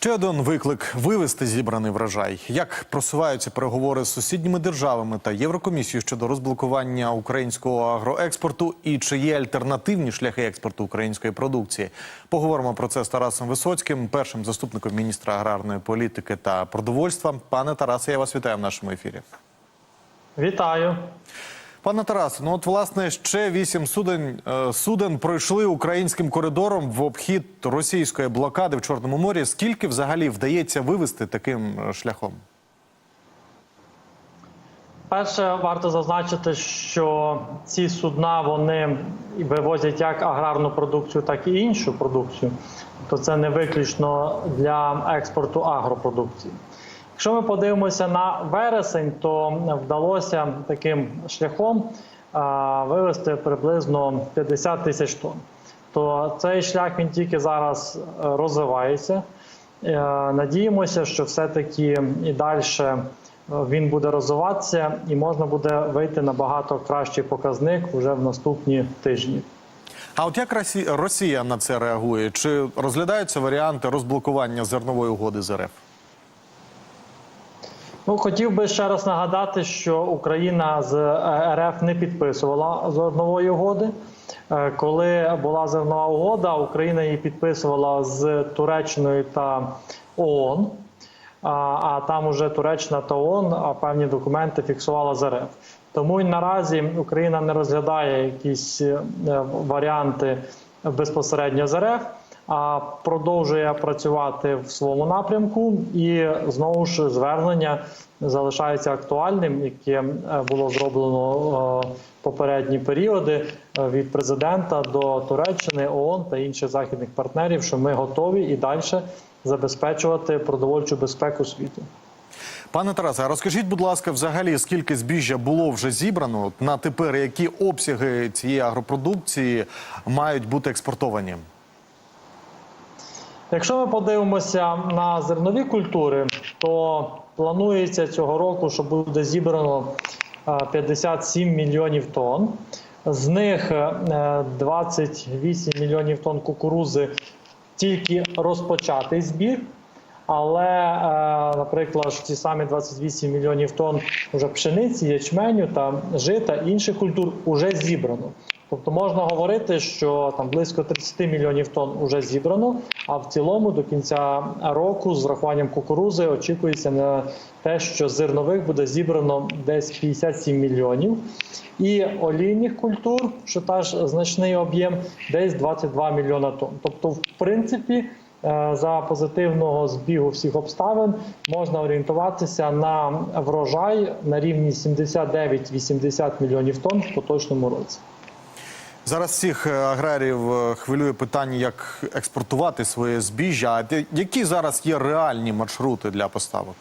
Ще один виклик вивести зібраний врожай. Як просуваються переговори з сусідніми державами та Єврокомісією щодо розблокування українського агроекспорту і чи є альтернативні шляхи експорту української продукції? Поговоримо про це з Тарасом Висоцьким, першим заступником міністра аграрної політики та продовольства. Пане Тарасе, я вас вітаю в нашому ефірі. Вітаю. Пане Тарасе, ну от власне ще вісім суден е, суден пройшли українським коридором в обхід російської блокади в Чорному морі. Скільки взагалі вдається вивести таким е, шляхом? Перше, варто зазначити, що ці судна вони вивозять як аграрну продукцію, так і іншу продукцію. То це не виключно для експорту агропродукції. Якщо ми подивимося на вересень, то вдалося таким шляхом а, вивезти приблизно 50 тисяч тонн. То цей шлях він тільки зараз е, розвивається. Е, Надіємося, що все-таки і далі він буде розвиватися, і можна буде вийти на багато кращий показник вже в наступні тижні. А от як Росі- Росія на це реагує? Чи розглядаються варіанти розблокування зернової угоди з РФ? Ну, хотів би ще раз нагадати, що Україна з е, РФ не підписувала зернової угоди. Е, Коли була зернова угода, Україна її підписувала з Туреччиною та ООН. А, там уже Туреччина та ООН певні документи фіксувала з РФ. Тому і наразі Україна не розглядає якісь е, варіанти безпосередньо з РФ, продовжує працювати в своєму напрямку. І знову ж звернення залишається актуальним, яке е, було зроблено е, попередні періоди е, від президента до Туреччини, ООН та інших західних партнерів, що ми готові і далі забезпечувати продовольчу безпеку світу. Пане Тарасе, розкажіть, будь ласка, взагалі скільки збіжжя було вже зібрано на тепер, які обсяги цієї агропродукції мають бути експортовані? Якщо ми подивимося на зернові культури, то планується цього року, що буде зібрано е, 57 мільйонів тонн. З них е, 28 мільйонів тонн кукурузи тільки розпочатий збір. Але, е, наприклад, ті самі 28 мільйонів тонн вже пшениці, ячменю та жита інших культур вже зібрано. Тобто можна говорити, що там близько 30 мільйонів тонн вже зібрано. А в цілому до кінця року з врахуванням кукурузи очікується на те, що зернових буде зібрано десь 57 мільйонів, і олійних культур, що теж значний об'єм, десь 22 мільйона тонн. Тобто, в принципі. Е, За позитивного збігу всіх обставин можна орієнтуватися на врожай на рівні 79-80 мільйонів тонн в поточному році. Зараз всіх е, аграріїв е, хвилює питання, як експортувати своє збіжжя. Які зараз є реальні маршрути для поставок?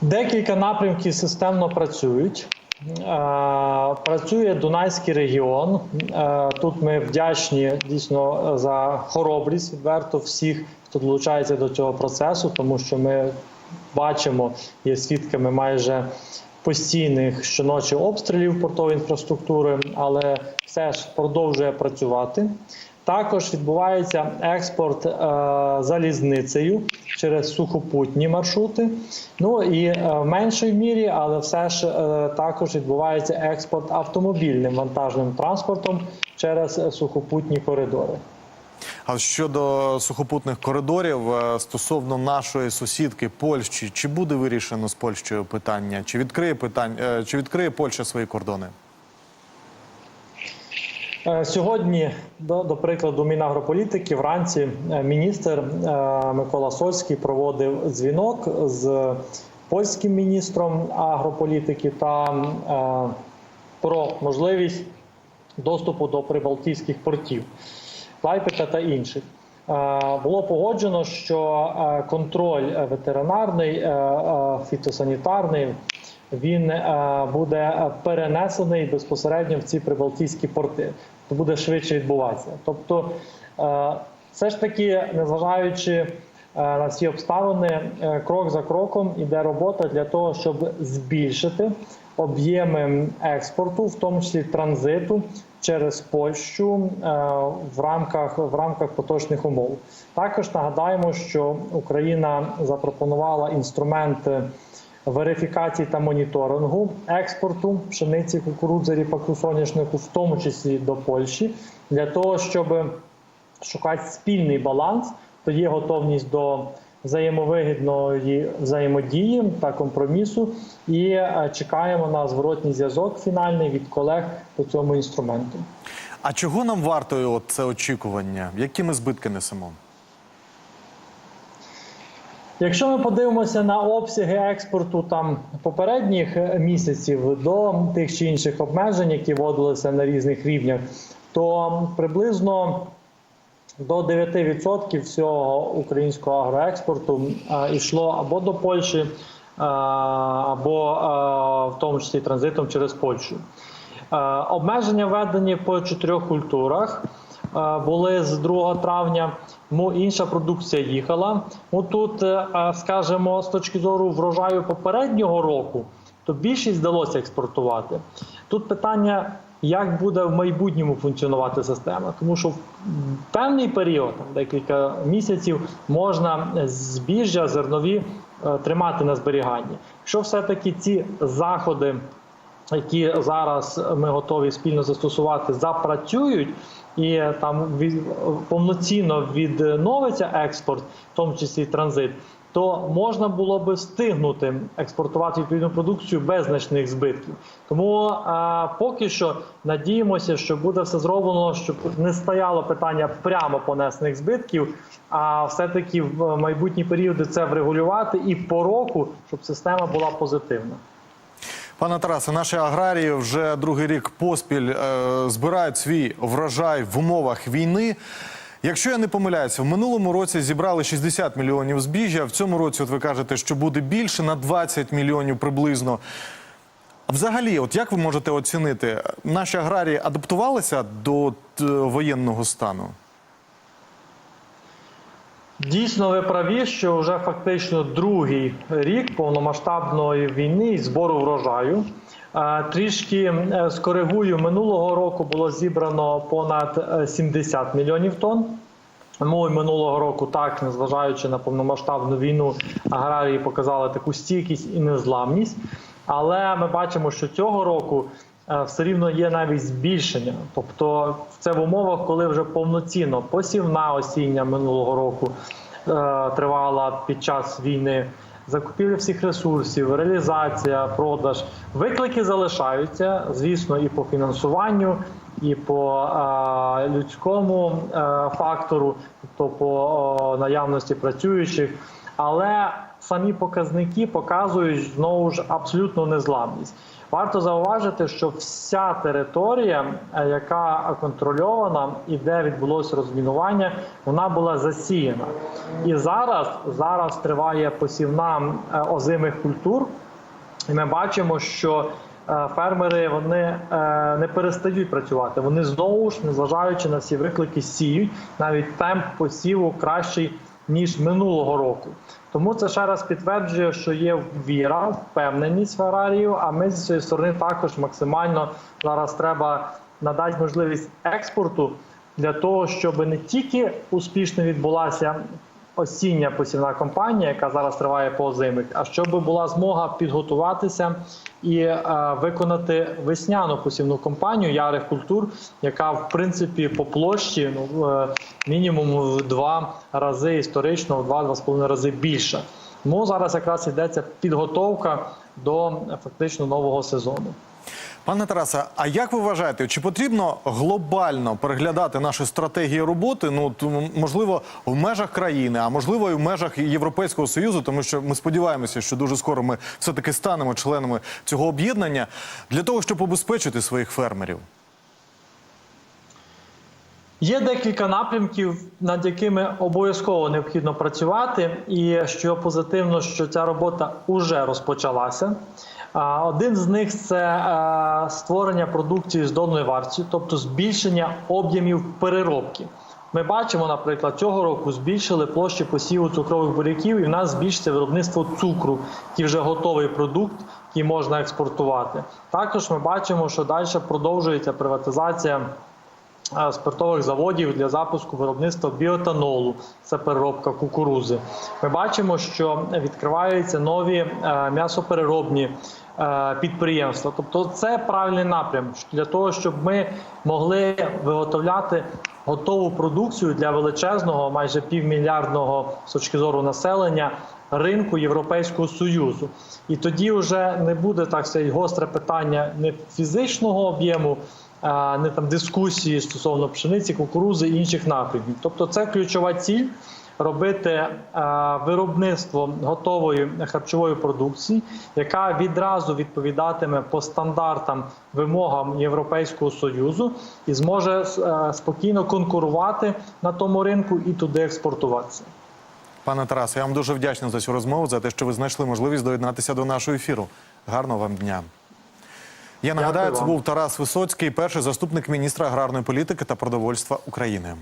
Декілька напрямків системно працюють. Е, Працює Дунайський регіон. Тут ми вдячні дійсно за хоробрість відверто всіх, хто долучається до цього процесу, тому що ми бачимо, є свідками майже постійних щоночі обстрілів портової інфраструктури, але все ж продовжує працювати. Також відбувається експорт е, залізницею через сухопутні маршрути. Ну і е, в меншій мірі, але все ж е, також відбувається експорт автомобільним вантажним транспортом через сухопутні коридори. А щодо сухопутних коридорів е, стосовно нашої сусідки Польщі, чи буде вирішено з Польщею питання? Чи відкриє питання, е, чи відкриє Польща свої кордони? Е, Сьогодні, до, до прикладу, Мінагрополітики вранці міністр Микола Сольський проводив дзвінок з польським міністром агрополітики та про можливість доступу до прибалтійських портів Клайпеда та інших. Е, Було погоджено, що е, контроль ветеринарний, е, фітосанітарний він буде перенесений безпосередньо в ці прибалтійські порти, Це буде швидше відбуватися. Тобто, все ж таки, незважаючи на всі обставини, е, крок за кроком іде робота для того, щоб збільшити об'єми експорту, в тому числі транзиту через Польщу е, в рамках в рамках поточних умов. Також нагадаємо, що Україна запропонувала інструменти верифікації та моніторингу експорту пшениці, кукурудзи, ріпаку, соняшнику, в тому числі до Польщі, для того, щоб шукати спільний баланс, то є готовність до взаємовигідної взаємодії та компромісу, і е, чекаємо на зворотній зв'язок фінальний від колег по цьому інструменту. А чого нам варто от це очікування? Які ми збитки несемо? Якщо ми подивимося на обсяги експорту там попередніх е, місяців до тих чи інших обмежень, які вводилися на різних рівнях, то приблизно до 9% всього українського агроекспорту е, йшло або до Польщі, е, або е, в тому числі транзитом через Польщу. Е, Обмеження введені по чотирьох культурах е, були з 2 травня. Тому інша продукція їхала. Ну тут, е, е, скажімо, з точки зору врожаю попереднього року, то більшість вдалося експортувати. Тут питання, як буде в майбутньому функціонувати система, тому що в певний період, декілька місяців, можна збіжжя зернові е, тримати на зберіганні. Якщо все-таки ці заходи які зараз ми готові спільно застосувати, запрацюють і там повноцінно відновиться експорт, в тому числі транзит, то можна було би встигнути експортувати відповідну продукцію без значних збитків. Тому а, поки що надіємося, що буде все зроблено, щоб не стояло питання прямо понесених збитків, а все-таки в майбутні періоди це врегулювати і по року, щоб система була позитивна. Пане Тарасе, наші аграрії вже другий рік поспіль е, збирають свій врожай в умовах війни. Якщо я не помиляюся, в минулому році зібрали 60 мільйонів збіжжя. В цьому році, от ви кажете, що буде більше на 20 мільйонів приблизно. Взагалі, от як ви можете оцінити, наші аграрії адаптувалися до е, воєнного стану? Дійсно, ви праві, що вже фактично другий рік повномасштабної війни і збору врожаю. Е, Трішки е, скоригую, минулого року було зібрано понад е, 70 мільйонів тонн. Тому і минулого року, так, незважаючи на повномасштабну війну, аграрії показали таку стійкість і незламність. Але ми бачимо, що цього року е, все рівно є навіть збільшення. Тобто, це в умовах, коли вже повноцінно посівна осіння минулого року е, тривала під час війни. Закупівля всіх ресурсів, реалізація, продаж. Виклики залишаються, звісно, і по фінансуванню, і по е, людському е, фактору, тобто по о, наявності працюючих. Але самі показники показують знову ж абсолютну незламність. Варто зауважити, що вся територія, е, яка контрольована і де відбулося розмінування, вона була засіяна. І зараз, зараз триває посівна е, озимих культур. І ми бачимо, що е, фермери вони не перестають працювати. Вони знову ж, незважаючи на всі виклики, сіють навіть темп посіву кращий ніж минулого року. Тому це ще раз підтверджує, що є віра, впевненість в аграрію. А ми зі своєї сторони також максимально зараз треба надати можливість експорту для того, щоб не тільки успішно відбулася осіння посівна кампанія, яка зараз триває по озимих, а щоб була змога підготуватися і е, виконати весняну посівну кампанію ярих культур, яка в принципі по площі ну, е, мінімум в два рази історично, в два-два з половиною рази більше. Тому зараз якраз йдеться підготовка до фактично нового сезону. Пане Тарасе, а як ви вважаєте, чи потрібно глобально переглядати наші стратегії роботи? Ну можливо, в межах країни, а можливо, і в межах Європейського союзу, тому що ми сподіваємося, що дуже скоро ми все таки станемо членами цього об'єднання для того, щоб обезпечити своїх фермерів. Є декілька напрямків, над якими обов'язково необхідно працювати, і що позитивно, що ця робота вже розпочалася. Один з них це е, створення продукції з донної вартістю, тобто збільшення об'ємів переробки. Ми бачимо, наприклад, цього року збільшили площі посіву цукрових буряків, і в нас збільшиться виробництво цукру, який вже готовий продукт, який можна експортувати. Також ми бачимо, що далі продовжується приватизація спиртових заводів для запуску виробництва біотанолу. Це переробка кукурузи. Ми бачимо, що відкриваються нові е, м'ясопереробні е, підприємства. Тобто, це правильний напрям для того, щоб ми могли виготовляти готову продукцію для величезного, майже півмільярдного з точки зору населення. Ринку Європейського союзу, і тоді вже не буде так сказати, гостре питання не фізичного об'єму, не там дискусії стосовно пшениці, кукурузи і інших напрямів. Тобто, це ключова ціль робити е, виробництво готової харчової продукції, яка відразу відповідатиме по стандартам вимогам Європейського союзу і зможе е, спокійно конкурувати на тому ринку і туди експортуватися. Пане Тарасе, я вам дуже вдячний за цю розмову, за те, що ви знайшли можливість доєднатися до нашого ефіру. Гарного вам дня. Я нагадаю, це був Тарас Висоцький, перший заступник міністра аграрної політики та продовольства України.